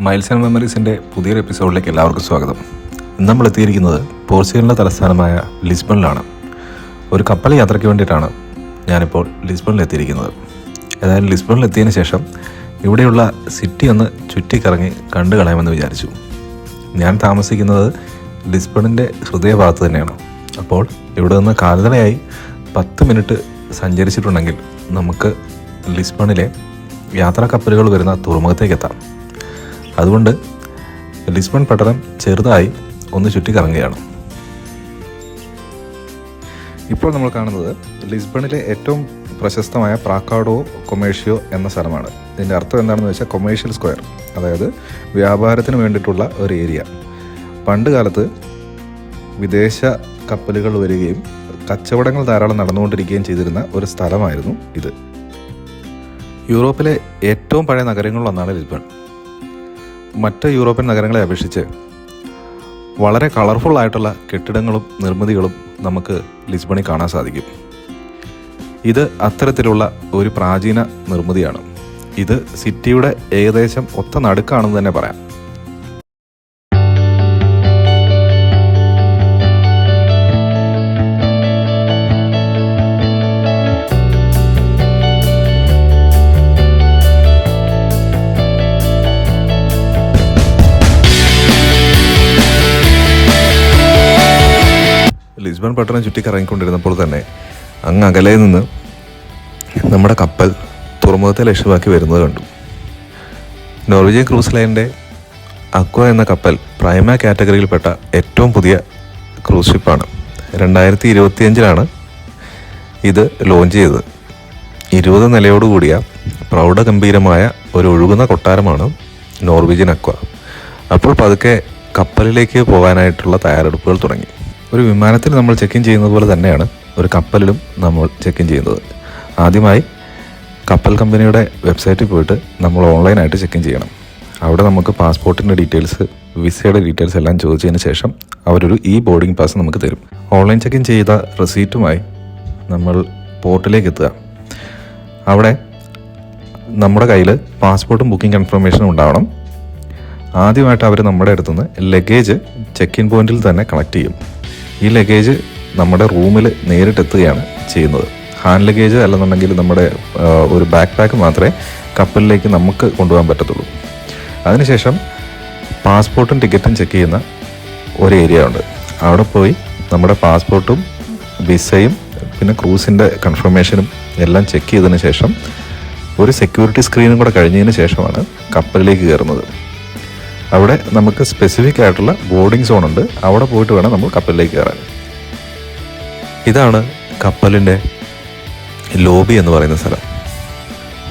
Miles and മെമ്മറീസിന്റെ പുതിയൊരു എപ്പിസോഡിലേക്ക് എല്ലാവർക്കും സ്വാഗതം. ഇന്ന് നമ്മൾ എത്തിയിരിക്കുന്നത് പോർച്ചുഗലിന്റെ തലസ്ഥാനമായ ലിസ്ബണിലാണ്. ഒരു കപ്പൽ യാത്രയ്ക്ക് വേണ്ടിയിട്ടാണ് ഞാനിപ്പോൾ ലിസ്ബണിൽ എത്തിയിരിക്കുന്നത്. ഏതായാലും ലിസ്ബണിൽ എത്തിയതിന് ശേഷം ഇവിടെയുള്ള സിറ്റി ഒന്ന് ചുറ്റിക്കറങ്ങി കണ്ടു കളയാമെന്ന് വിചാരിച്ചു. ഞാൻ താമസിക്കുന്നത് ലിസ്ബണിന്റെ ഹൃദയഭാഗത്ത് തന്നെയാണ്. അപ്പോൾ ഇവിടെ നിന്ന് കാൽനടയായി പത്ത് മിനിറ്റ് സഞ്ചരിച്ചിട്ടുണ്ടെങ്കിൽ നമുക്ക് ലിസ്ബണിലെ യാത്രാ കപ്പലുകൾ വരുന്ന തുറമുഖത്തേക്ക് എത്താം. അതുകൊണ്ട് ലിസ്ബൺ പട്ടണം ചെറുതായി ഒന്ന് ചുറ്റിക്കറങ്ങുകയാണ്. ഇപ്പോൾ നമ്മൾ കാണുന്നത് ലിസ്ബണിലെ ഏറ്റവും പ്രശസ്തമായ പ്രാക്കാഡോ കൊമേഴ്ഷ്യോ എന്ന സ്ഥലമാണ്. ഇതിന്റെ അർത്ഥം എന്താണെന്ന് വെച്ചാൽ കൊമേഴ്ഷ്യൽ സ്ക്വയർ അതായത് വ്യാപാരത്തിന് വേണ്ടിയിട്ടുള്ള ഒരു ഏരിയ. പണ്ട് കാലത്ത് വിദേശ കപ്പലുകൾ വരികയും കച്ചവടങ്ങൾ ധാരാളം നടന്നുകൊണ്ടിരിക്കുകയും ചെയ്തിരുന്ന ഒരു സ്ഥലമായിരുന്നു ഇത്. യൂറോപ്പിലെ ഏറ്റവും പഴയ നഗരങ്ങളിലൊന്നാണ് ലിസ്ബൺ. മറ്റ് യൂറോപ്യൻ നഗരങ്ങളെ അപേക്ഷിച്ച് വളരെ കളർഫുൾ ആയിട്ടുള്ള കെട്ടിടങ്ങളും നിർമ്മിതികളും നമുക്ക് ലിസ്ബണിൽ കാണാൻ സാധിക്കും. ഇത് അത്തരത്തിലുള്ള ഒരു പ്രാചീന നിർമ്മിതിയാണ്. ഇത് സിറ്റിയുടെ ഏകദേശം ഒത്ത നടുക്കാണെന്ന് തന്നെ പറയാം. ലിസ്ബൺ പട്ടണം ചുറ്റിക്കറങ്ങിക്കൊണ്ടിരുന്നപ്പോൾ തന്നെ അങ്ങ് അകലെ നിന്ന് നമ്മുടെ കപ്പൽ തുറമുഖത്തെ ലക്ഷ്യമാക്കി വരുന്നത് കണ്ടു. നോർവീജിയൻ ക്രൂസ് ലൈനിന്റെ അക്വ എന്ന കപ്പൽ പ്രൈമ കാറ്റഗറിയിൽപ്പെട്ട ഏറ്റവും പുതിയ ക്രൂസ് ഷിപ്പാണ്. രണ്ടായിരത്തി ഇരുപത്തിയഞ്ചിലാണ് ഇത് ലോഞ്ച് ചെയ്തത്. ഇരുപത് നിലയോടുകൂടിയ പ്രൗഢഗംഭീരമായ ഒരു ഒഴുകുന്ന കൊട്ടാരമാണ് നോർവീജിയൻ അക്വ. അപ്പോൾ പതുക്കെ കപ്പലിലേക്ക് പോകാനായിട്ടുള്ള തയ്യാറെടുപ്പുകൾ തുടങ്ങി. ഒരു വിമാനത്തിൽ നമ്മൾ ചെക്ക് ഇൻ ചെയ്യുന്നത് പോലെ തന്നെയാണ് ഒരു കപ്പലിലും നമ്മൾ ചെക്ക് ഇൻ ചെയ്യുന്നത്. ആദ്യമായി കപ്പൽ കമ്പനിയുടെ വെബ്സൈറ്റിൽ പോയിട്ട് നമ്മൾ ഓൺലൈനായിട്ട് ചെക്ക് ഇൻ ചെയ്യണം. അവിടെ നമുക്ക് പാസ്പോർട്ടിന്റെ ഡീറ്റെയിൽസ് വിസയുടെ ഡീറ്റെയിൽസ് എല്ലാം ചോദിച്ചതിന് ശേഷം അവരൊരു ഇ ബോർഡിംഗ് പാസ് നമുക്ക് തരും. ഓൺലൈൻ ചെക്ക് ഇൻ ചെയ്ത റെസീറ്റുമായി നമ്മൾ പോർട്ടിലേക്ക് എത്തുക. അവിടെ നമ്മുടെ കയ്യിൽ പാസ്പോർട്ടും ബുക്കിംഗ് കൺഫർമേഷനും ഉണ്ടാവണം. ആദ്യമായിട്ട് അവർ നമ്മുടെ അടുത്തുനിന്ന് ലഗേജ് ചെക്ക് ഇൻ പോയിന്റിൽ തന്നെ കളക്ട് ചെയ്യും. ഈ ലഗേജ് നമ്മുടെ റൂമിൽ നേരിട്ടെത്തുകയാണ് ചെയ്യുന്നത്. ഹാൻഡ് ലഗേജ് അല്ലെന്നുണ്ടെങ്കിൽ നമ്മുടെ ഒരു ബാക്ക് പാക്ക് മാത്രമേ കപ്പലിലേക്ക് നമുക്ക് കൊണ്ടുപോകാൻ പറ്റത്തുള്ളൂ. അതിനുശേഷം പാസ്പോർട്ടും ടിക്കറ്റും ചെക്ക് ചെയ്യുന്ന ഒരു ഏരിയ ഉണ്ട്. അവിടെ പോയി നമ്മുടെ പാസ്പോർട്ടും വിസയും പിന്നെ ക്രൂസിന്റെ കൺഫർമേഷനും എല്ലാം ചെക്ക് ചെയ്തതിന് ശേഷം ഒരു സെക്യൂരിറ്റി സ്ക്രീനും കൂടെ കഴിഞ്ഞതിന് ശേഷമാണ് കപ്പലിലേക്ക് കയറുന്നത്. അവിടെ നമുക്ക് സ്പെസിഫിക് ആയിട്ടുള്ള ബോർഡിംഗ് സോൺ ഉണ്ട്. അവിടെ പോയിട്ട് വേണം നമ്മൾ കപ്പലിലേക്ക് കയറാൻ. ഇതാണ് കപ്പലിന്റെ ലോബി എന്ന് പറയുന്ന സ്ഥലം.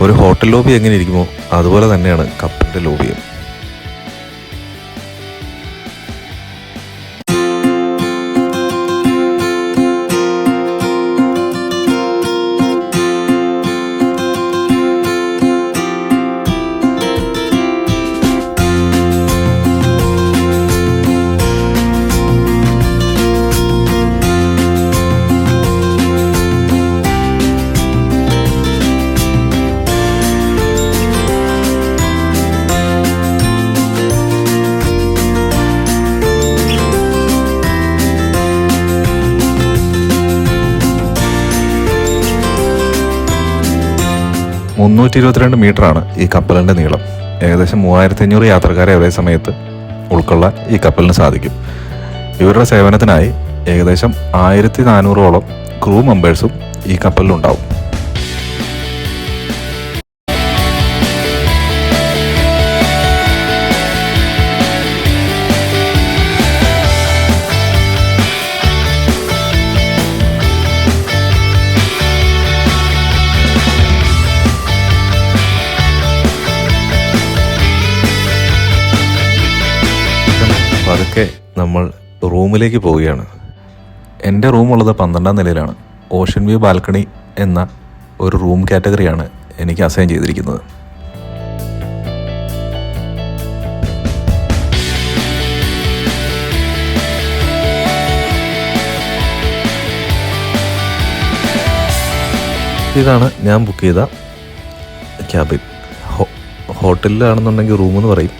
ഒരു ഹോട്ടൽ ലോബി എങ്ങനെ ഇരിക്കുമോ അതുപോലെ തന്നെയാണ് കപ്പലിന്റെ ലോബിയും മുന്നൂറ്റി ഇരുപത്തിരണ്ട് മീറ്ററാണ് ഈ കപ്പലിന്റെ നീളം. ഏകദേശം മൂവായിരത്തി അഞ്ഞൂറ് യാത്രക്കാരെ ഒരേ സമയത്ത് ഉൾക്കൊള്ളാൻ ഈ കപ്പലിന് സാധിക്കും. ഇവരുടെ സേവനത്തിനായി ഏകദേശം ആയിരത്തി നാനൂറോളം ക്രൂ മെമ്പേഴ്സും ഈ കപ്പലിലുണ്ടാവും. നമ്മൾ റൂമിലേക്ക് പോവുകയാണ്. എന്റെ റൂമുള്ളത് പന്ത്രണ്ടാം നിലയിലാണ്. ഓഷൻ വ്യൂ ബാൽക്കണി എന്ന ഒരു റൂം കാറ്റഗറിയാണ് എനിക്ക് അസൈൻ ചെയ്തിരിക്കുന്നത്. ഇതാണ് ഞാൻ ബുക്ക് ചെയ്ത ക്യാബിൻ ഹോട്ടലിലാണെന്നുണ്ടെങ്കിൽ റൂമെന്ന് പറയും.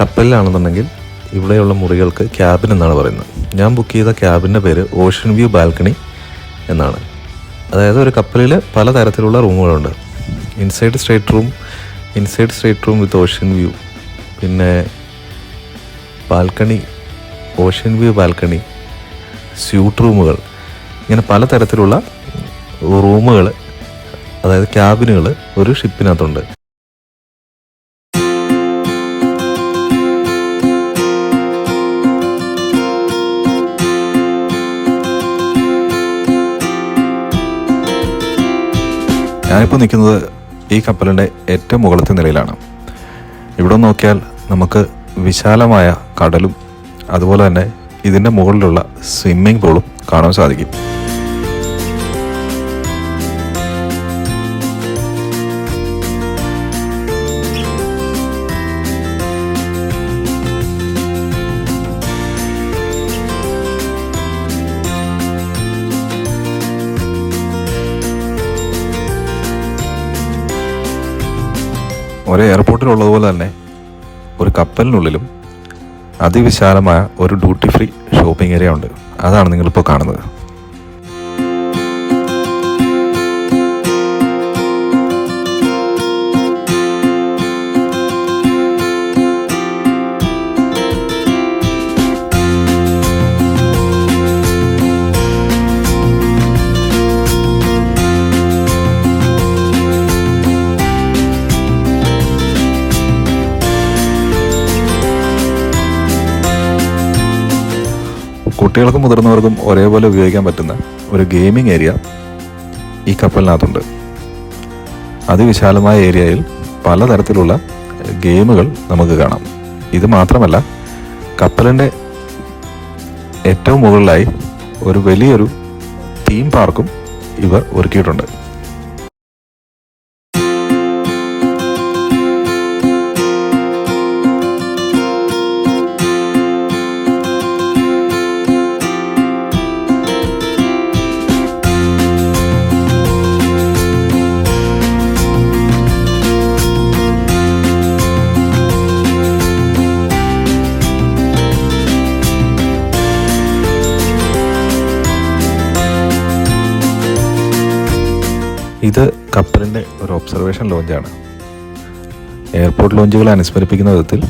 കപ്പലിലാണെന്നുണ്ടെങ്കിൽ ഇവിടെയുള്ള മുറികൾക്ക് ക്യാബിൻ എന്നാണ് പറയുന്നത്. ഞാൻ ബുക്ക് ചെയ്ത ക്യാബിന്റെ പേര് ഓഷ്യൻ വ്യൂ ബാൽക്കണി എന്നാണ്. അതായത് ഒരു കപ്പലിൽ പല തരത്തിലുള്ള റൂമുകളുണ്ട്. Inside straight room inside straight room with ocean view പിന്നെ balcony ocean view balcony suite റൂമുകൾ ഇങ്ങനെ പല തരത്തിലുള്ള റൂമുകൾ അതായത് ക്യാബിനുകൾ ഒരു ഷിപ്പിനകത്തുണ്ട് ഞാനിപ്പോൾ നിൽക്കുന്നത് ഈ കപ്പലിന്റെ ഏറ്റവും മുകളിലത്തെ നിലയിലാണ്. ഇവിടെ നോക്കിയാൽ നമുക്ക് വിശാലമായ കടലും അതുപോലെ തന്നെ ഇതിന്റെ മുകളിലുള്ള സ്വിമ്മിംഗ് പൂളും കാണാൻ സാധിക്കും. ഒരു എയർപോർട്ടിലുള്ളതുപോലെ തന്നെ ഒരു കപ്പലിനുള്ളിലും അതിവിശാലമായ ഒരു ഡ്യൂട്ടി ഫ്രീ ഷോപ്പിംഗ് ഏരിയ ഉണ്ട്. അതാണ് നിങ്ങളിപ്പോൾ കാണുന്നത്. കുട്ടികൾക്കും മുതിർന്നവർക്കും ഒരേപോലെ ഉപയോഗിക്കാൻ പറ്റുന്ന ഒരു ഗെയിമിംഗ് ഏരിയ ഈ കപ്പലിനകത്തുണ്ട്. അതിവിശാലമായ ഏരിയയിൽ പലതരത്തിലുള്ള ഗെയിമുകൾ നമുക്ക് കാണാം. ഇത് മാത്രമല്ല കപ്പലിന്റെ ഏറ്റവും മുകളിലായി ഒരു വലിയൊരു തീം പാർക്കും ഇവർ ഒരുക്കിയിട്ടുണ്ട്. ഇത് കപ്പലിന്റെ ഒരു ഒബ്സർവേഷൻ ലോഞ്ചാണ് എയർപോർട്ട് ലോഞ്ചുകളെ അനുസ്മരിപ്പിക്കുന്ന വിധത്തിൽ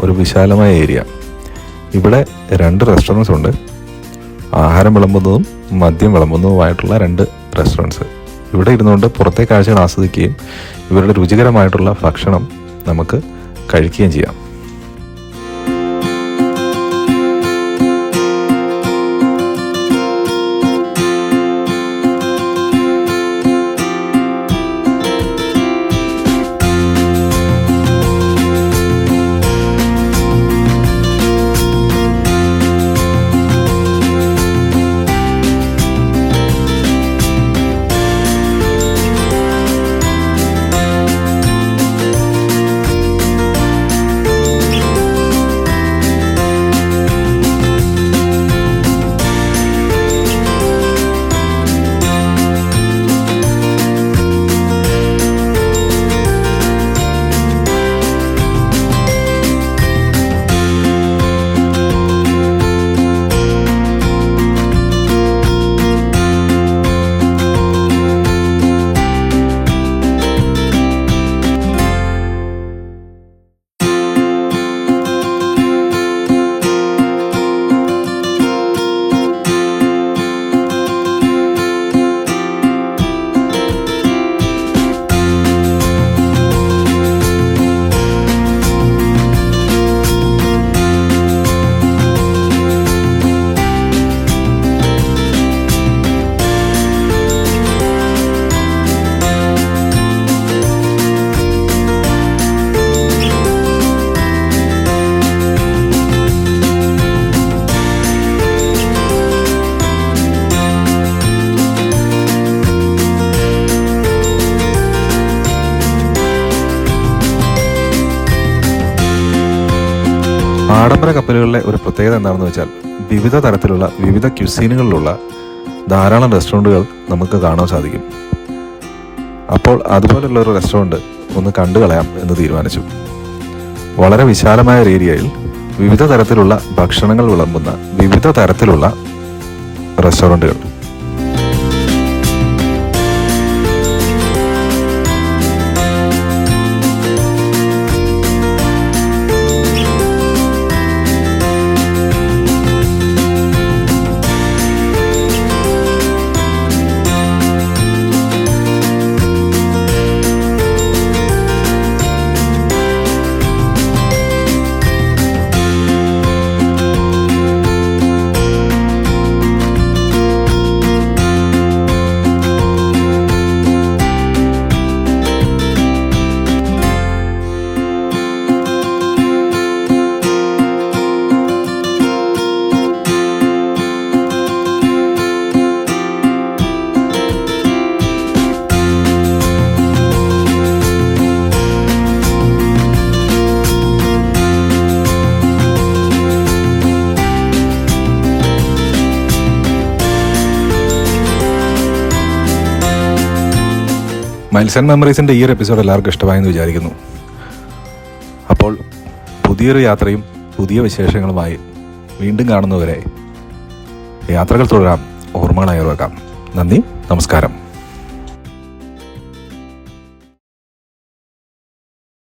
ഒരു വിശാലമായ ഏരിയ ഇവിടെ രണ്ട് റെസ്റ്റോറന്റ്സ് ഉണ്ട്. ആഹാരം വിളമ്പുന്നതും മദ്യം വിളമ്പുന്നതുമായിട്ടുള്ള രണ്ട് റെസ്റ്റോറന്റ്സ് ഇവിടെ ഇരുന്നുകൊണ്ട് പുറത്തെ കാഴ്ചകൾ ആസ്വദിക്കുകയും ഇവരുടെ രുചികരമായിട്ടുള്ള ഭക്ഷണം നമുക്ക് കഴിക്കുകയും ചെയ്യാം. ആഡംബര കപ്പലുകളിലെ ഒരു പ്രത്യേകത എന്താണെന്ന് വെച്ചാൽ വിവിധ തരത്തിലുള്ള വിവിധ ക്യുസീനുകളിലുള്ള ധാരാളം റെസ്റ്റോറന്റുകൾ നമുക്ക് കാണാൻ സാധിക്കും. അപ്പോൾ അതുപോലുള്ള ഒരു റെസ്റ്റോറന്റ് ഒന്ന് കണ്ടു കളയാം എന്ന് തീരുമാനിച്ചു. വളരെ വിശാലമായ ഒരു ഏരിയയിൽ വിവിധ തരത്തിലുള്ള ഭക്ഷണങ്ങൾ വിളമ്പുന്ന വിവിധ തരത്തിലുള്ള റെസ്റ്റോറന്റുകൾ. മൈൽസ് ആൻഡ് മെമ്മറീസിന്റെ ഈ ഒരു എപ്പിസോഡ് എല്ലാവർക്കും ഇഷ്ടമായെന്ന് വിചാരിക്കുന്നു. അപ്പോൾ പുതിയൊരു യാത്രയും പുതിയ വിശേഷങ്ങളുമായി വീണ്ടും കാണുന്നവരെ യാത്രകൾ തുടരാം. ഓർമ്മകളായി ഉറക്കാം നന്ദി നമസ്കാരം.